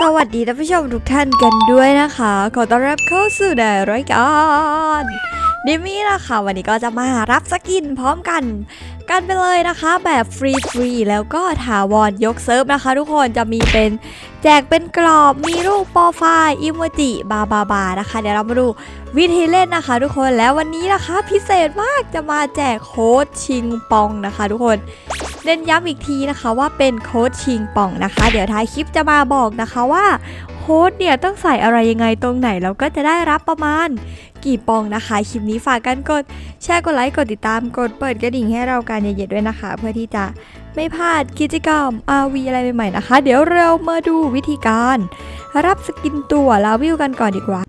สวัสดีท่านผู้ชมทุกท่านกันด้วยนะคะ ขอต้อนรับเข้าสู่ในรายการดิมมี่นะคะวันนี้ก็จะมารับสกินพร้อมกัน กันไปเลยนะคะ แบบฟรีฟรีแล้วก็ถาวรยกเซิร์ฟนะคะ ทุกคนจะมีเป็นแจกเป็นกรอบมีรูปโปรไฟล์อิโมจิบาบาบานะคะ เดี๋ยวเรามาดูวิธีเล่นนะคะ ทุกคนแล้ววันนี้นะคะพิเศษมากจะมาแจกโค้ดชิงปองนะคะ ทุกคน เน้นย้ำอีกทีนะคะว่าเป็นโค้ดชิงป่องนะคะ เดี๋ยวท้ายคลิปจะมาบอกนะคะว่าโค้ดเนี่ยต้องใส่อะไรยังไงตรงไหนเราก็จะได้รับประมาณกี่ปองนะคะ คลิปนี้ฝากกันกดแชร์กดไลค์กดติดตามกดเปิดกระดิ่งให้เราการเย็นๆด้วยนะคะ เพื่อที่จะไม่พลาดกิจกรรม RV อะไรใหม่ๆนะคะ เดี๋ยวเรามาดูวิธีการ รับสกินตัวลาวิวกันก่อนดีกว่า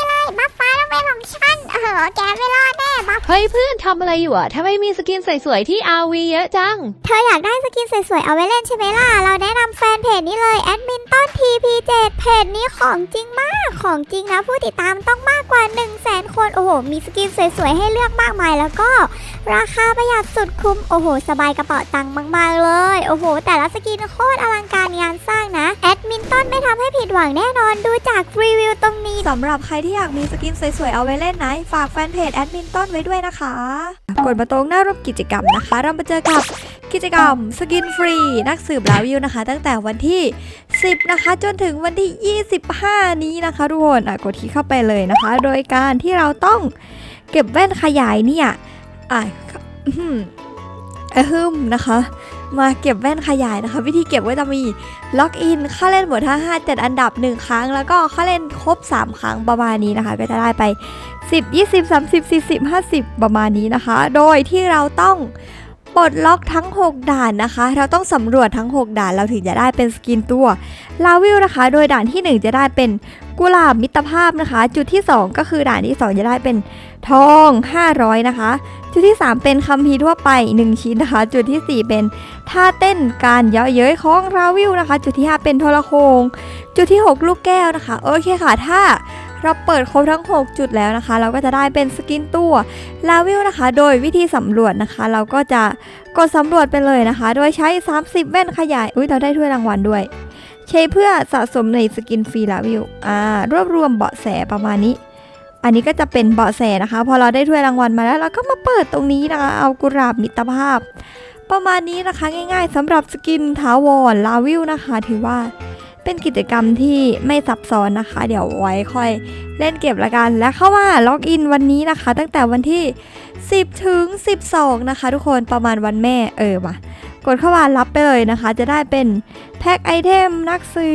ย บัฟฟ้าต้องเป็นของฉันเออแกไม่รอดแน่บัฟเฮ้ยเพื่อนทำอะไรอยู่อะทำไมมีสกินสวยๆที่ RV เยอะจัง เธออยากได้สกินสวยๆ เอาไว้เล่นใช่ไหมล่ะ เราแนะนำแฟนเพจนี้เลยแอดมินต้น TP7 เพจนี้ของจริงมาก ของจริงนะผู้ติดตามต้องมากกว่า 1 0 0 0 0แสนคน โอ้โห มีสกินสวยๆ ให้เลือกมากมายแล้วก็ ราคาประหยัดสุดคุ้ม โอ้โห สบายกระเป๋าตังค์มากๆเลย โอ้โห แต่ละสกินโคตรอลังการงานสร้างนะแอด มินต้นไม่ทำให้ผิดหวังแน่นอนดูจากรีวิวตรงนี้ สำหรับใครที่อยากมีสกินสวยๆ เอาไว้เล่นนะ ฝากแฟนเพจแอดมินต้นไว้ด้วยนะคะ กดมาตรงหน้ารูปกิจกรรมนะคะ เรามาเจอกับกิจกรรมสกินฟรี นักสืบลาวิวนะคะ ตั้งแต่วันที่ 10 นะคะ จนถึงวันที่ 25 นี้นะคะทุกคนกดที่เข้าไปเลยนะคะ โดยการที่เราต้องเก็บแว่นขยายเนี่ยอะอื้อหืออะฮึมนะคะ มาเก็บแว่นขยายนะคะ วิธีเก็บก็จะมีล็อกอินค่าเล่นหมดทั้ง5 7 อันดับ 1 ครั้ง แล้วก็ค่าเล่นครบ 3 ครั้งประมาณนี้นะคะ ก็จะได้ไป 10 20 30 40 50 ประมาณนี้นะคะ โดยที่เราต้อง ปลดล็อกทั้ง 6 ด่านนะคะ เราต้องสำรวจทั้ง 6 ด่านเราถึงจะได้เป็นสกินตัวลาวิลนะคะ โดยด่านที่ 1 จะได้เป็นกุหลาบมิตรภาพนะคะ จุดที่ 2 ก็คือด่านที่ 2 จะได้เป็นทอง 500 นะคะ จุดที่ 3 เป็นคัมภีทั่วไป 1 ชิ้นนะคะ จุดทีสี่ 4 เป็นท่าเต้นการเยาะเย้ยของราวิวนะคะ จุดที่ 5 เป็นโทรโคง จุดที่ 6 ลูกแก้วนะคะ โอเคค่ะ ถ้า เราเปิดครบทั้ง 6 จุดแล้วนะคะ เราก็จะได้เป็นสกินตัวลาวิวนะคะ โดยวิธีสำรวจนะคะ เราก็จะกดสำรวจไปเลยนะคะ โดยใช้ 30แว่นขยาย อุ้ยเราได้ถ้วยรางวัลด้วย ใช้เพื่อสะสมในสกินฟรีลาวิวอ่ารวบรวมเบาะแสประมาณนี้ อันนี้ก็จะเป็นเบาะแสนะคะ พอเราได้ถ้วยรางวัลมาแล้วเราก็มาเปิดตรงนี้นะคะ เอากุหลาบมิตรภาพ ประมาณนี้นะคะง่าย ๆสำหรับสกินถาวรลาวิวนะคะ ถือว่า เป็นกิจกรรมที่ไม่ซับซ้อนนะคะ เดี๋ยวไว้ค่อยเล่นเก็บละกัน และเข้ามาล็อกอินวันนี้นะคะ ตั้งแต่วันที่ 10 ถึง 12 นะคะ ทุกคนประมาณวันแม่เออมากดเข้ามารับไปเลยนะคะ จะได้เป็นแพ็คไอเทมนักสื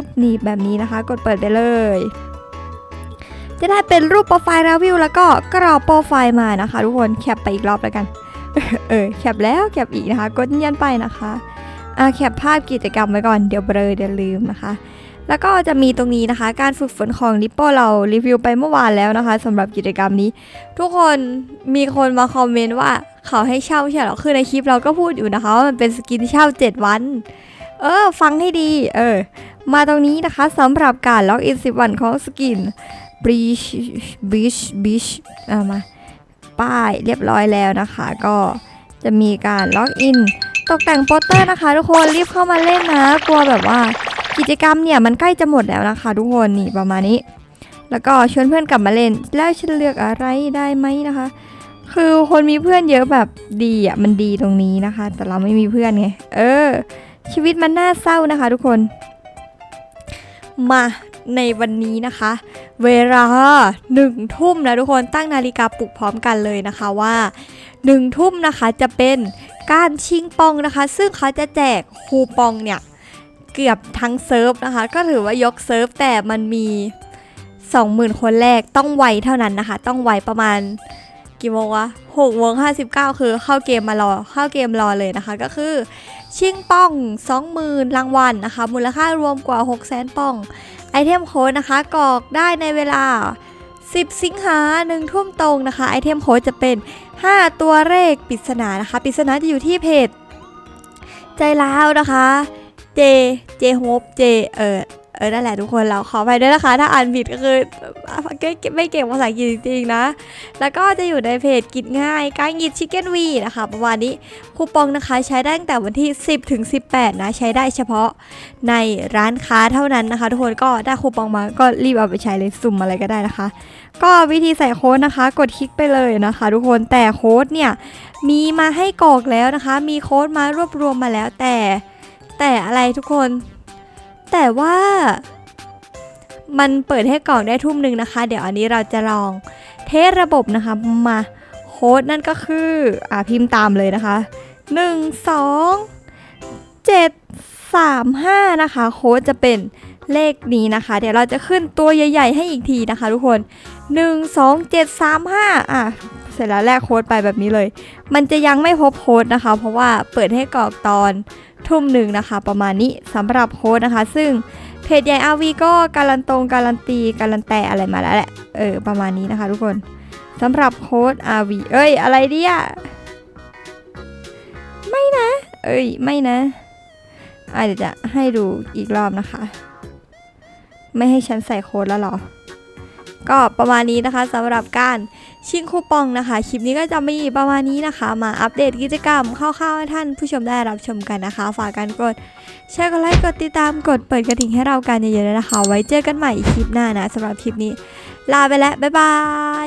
บนี่แบบนี้นะคะ กดเปิดไปเลย จะได้เป็นรูปโปรไฟล์ลาวิวแล้วก็กรอบโปรไฟล์มานะคะ ทุกคนแคปไปอีกรอบแล้วกัน เออแคปแล้วแคปอีกนะคะ กดยืนยันไปนะคะ อาแคปภาพกิจกรรมไว้ก่อนเดี๋ยวเบลอเดี๋ยวลืมนะคะ แล้วก็จะมีตรงนี้นะคะ การฝึกฝนของลิปโป้เรารีวิวไปเมื่อวานแล้วนะคะสำหรับกิจกรรมนี้ ทุกคนมีคนมาคอมเมนต์ว่าเขาให้เช่าใช่หรอคือในคลิปเราก็พูดอยู่นะคะว่ามันเป็นสกินเช่า 7 วัน เออ ฟังให้ดี เออ มาตรงนี้นะคะสำหรับการล็อกอิน 10 วันของสกินบีชบีชบีชเอามา ป้ายเรียบร้อยแล้วนะคะ ก็ จะมีการล็อกอิน ตกแต่งโปสเตอร์นะคะ ทุกคนรีบเข้ามาเล่นนะ กลัวแบบว่ากิจกรรมเนี่ยมันใกล้จะหมดแล้วนะคะ ทุกคนนี่ประมาณนี้ แล้วก็ชวนเพื่อนกลับมาเล่น แล้วฉันเลือกอะไรได้ไหมนะคะ คือคนมีเพื่อนเยอะแบบดีอะมันดีตรงนี้นะคะ แต่เราไม่มีเพื่อนไงเออ ชีวิตมันน่าเศร้านะคะ ทุกคน มาในวันนี้นะคะ เวลาหนึ่งทุ่มนะทุกคนตั้งนาฬิกาปลุกพร้อมกันเลยนะคะว่า หนึ่งทุ่มนะคะจะเป็นการชิงปองนะคะ ซึ่งเขาจะแจกคูปองเนี่ยเกือบทั้งเซิร์ฟนะคะ ก็ถือว่ายกเซิร์ฟแต่มันมี 20,000 คนแรกต้องไวเท่านั้นนะคะ ต้องไวประมาณกี่โมงวะหกโมงห้าสิบเก้าคือเข้าเกมมารอเข้าเกมรอเลยนะคะ ก็คือ ชิงป้อง20,000รางวัลนะคะ มูลค่ารวมกว่า6 0 0 0 0ป้อง ไอเทมโค้ดนะคะกรอกได้ในเวลา 10 สิงหาหนึ่งทุ่มตรงนะคะไอเทมโค้ดจะเป็น 5 ตัวเลขปริศนานะคะปริศนาจะอยู่ที่เพจ ใจร้าวนะคะ J J Hope J เออ เออนั่นแหละทุกคนเราขอไปด้วยนะคะ ถ้าอ่านผิดก็คือไม่เก่งภาษาอังกฤษจริงๆนะ แล้วก็จะอยู่ในเพจกิจง่ายการกิจชิคเก้นวีนะคะประมาณนี้คูปองนะคะใช้ได้ตั้งแต่วันที่ 10ถึง18 นะ ใช้ได้เฉพาะในร้านค้าเท่านั้นนะคะ ทุกคนก็ได้คูปองมาก็รีบเอาไปใช้เลยสุ่มอะไรก็ได้นะคะ ก็วิธีใส่โค้ดนะคะ กดคลิกไปเลยนะคะ ทุกคนแต่โค้ดเนี่ยมีมาให้กรอกแล้วนะคะ มีโค้ดมารวบรวมมาแล้วแต่แต่อะไรทุกคน แต่ว่ามันเปิดให้กรอกได้ทุ่มหนึ่งนะคะ เดี๋ยวอันนี้เราจะลองเทสระบบนะคะมาโค้ดนั่นก็คืออ่าพิมพ์ตามเลยนะคะ 1 2 7 3 5 นะคะ โค้ดจะเป็นเลขนี้นะคะ เดี๋ยวเราจะขึ้นตัวใหญ่ ๆ ให้อีกทีนะคะ ทุกคน 1 2 7 3 5อะ เสร็จแล้วแลกโค้ดไปแบบนี้เลย มันจะยังไม่พบโค้ดนะคะ เพราะว่าเปิดให้กรอกตอนทุ่มหนึ่งนะคะ ประมาณนี้สำหรับโค้ดนะคะ ซึ่งเพจใหญ่ RV ก็การันตรงการันตีการันแต่อะไรมาแล้วแหละ เออ ประมาณนี้นะคะทุกคนสำหรับโค้ด RV เอ้ย อะไรเนี่ยไม่นะ เอ้ย ไม่นะอะเดี๋ยวจะให้ดูอีกรอบนะคะ ไม่ให้ฉันใส่โค้ดแล้วหรอ ก็ประมาณนี้นะคะสำหรับการ ชิงคูปองนะคะ คลิปนี้ก็จะมีประมาณนี้นะคะ มาอัปเดตกิจกรรมคร่าวๆให้ท่านผู้ชมได้รับชมกันนะคะ ฝากกันกดแชร์กดไลค์กดติดตามกดเปิดกระดิ่งให้เรากันเยอะๆนะคะ ไว้เจอกันใหม่คลิปหน้านะสำหรับคลิปนี้ ลาไปแล้วบ๊ายบาย